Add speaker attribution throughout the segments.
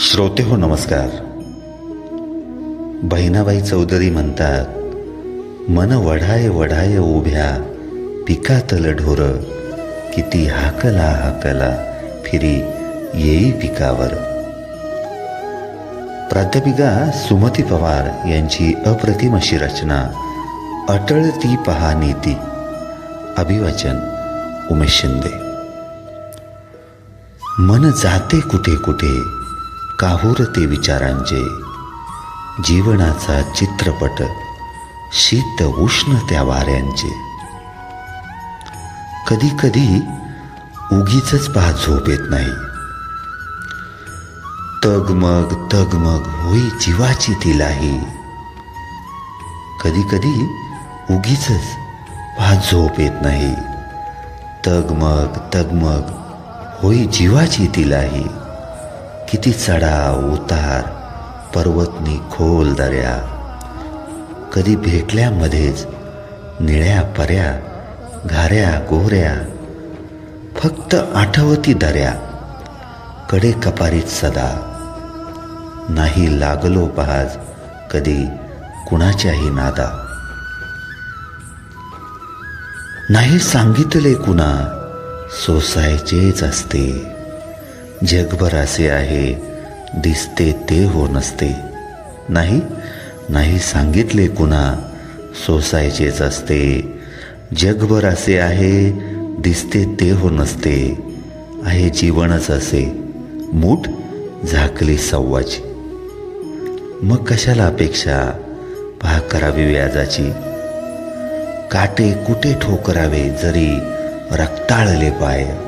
Speaker 1: श्रोते हो नमस्कार. बहिणाबाई चौधरी म्हणतात मन वढाय वढाय उभ्या पिकातल ढोर किती हाकला हाकला फिरी येई पिकावर. प्राध्यापिका सुमती पवार यांची अप्रतिम अशी रचना अटळ ती पहा नीती. अभिवाचन उमेश शिंदे. मन जाते कुठे कुठे काहूर ते विचारांचे? जीवनाचा चित्रपट शीत उष्ण त्या वाऱ्यांचे. कधी कधी उगीच पहा झोप येत नाही. तगमग तगमग होई जीवाची तिलाही कधी कधी उगीच पहा झोप येत नाही. तगमग तगमग होई जीवाची तिलाही किती चढाव उतार पर्वतनी खोल दऱ्या. कधी भेटल्यामध्येच निळ्या पर्या घाऱ्या गोऱ्या फक्त आठवती दऱ्या. कडे कपारीत सदा. नाही लागलो पहाज कधी कुणाच्याही नादा. नाही सांगितले कुणा सोसायचेच असते. जगभर असे आहे. दिसते ते हो नसते. नाही नाही सांगितले कुणा. सोसायचेच असते. जगभर असे आहे. दिसते ते हो नसते. आहे जीवनच असे. मूठ झाकली सव्वाची. मग कशाला अपेक्षा? पहा करावी व्याजाची. काटे कुठे ठोकरावे जरी रक्ताळले पाय.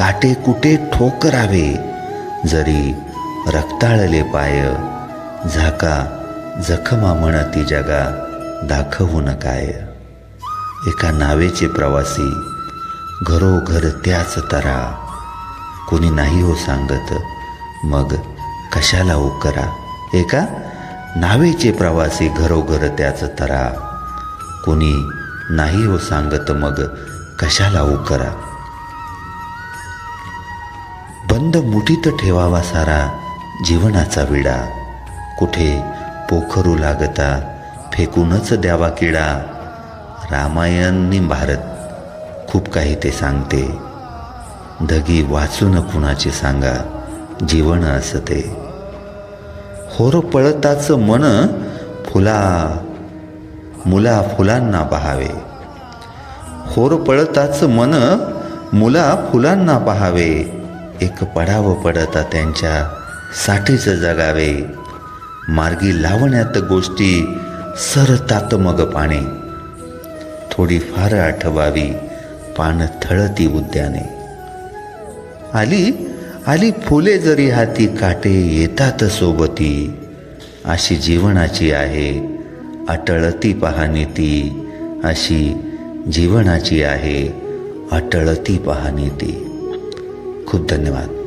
Speaker 1: काटे कुठे ठोकरावे जरी रक्ताळले पाय. झाका जखमा म्हणती जगा दाखवू काय. एका नावेचे प्रवासी घरोघर त्याच तरा. कोणी नाही हो सांगत मग कशाला उकरा. एका नावेचे प्रवासी घरोघर त्याच तरा. कोणी नाही हो सांगत मग कशाला उकरा. बंद मुठीत ठेवावा सारा जीवनाचा विडा. कुठे पोखरू लागता फेकूनच द्यावा किडा. रामायण भारत खूप काही ते सांगते. धगी वाचून कुणाचे सांगा जीवन असते. होर पळताच मन फुला मुला फुलांना पहावे होर पळताच मन मुला फुलांना पहावे एक पडावं पडता त्यांच्या साठीच जगावे. मार्गी लावण्यात गोष्टी सरतात मग पाणे. थोडी फार आठवावी पान थळती उद्याने. आली आली फुले जरी हाती काटे येतात सोबती. अशी जीवनाची आहे अटळती पहाणी ती. अशी जीवनाची आहे अटळती पहाणी ती. खूप धन्यवाद.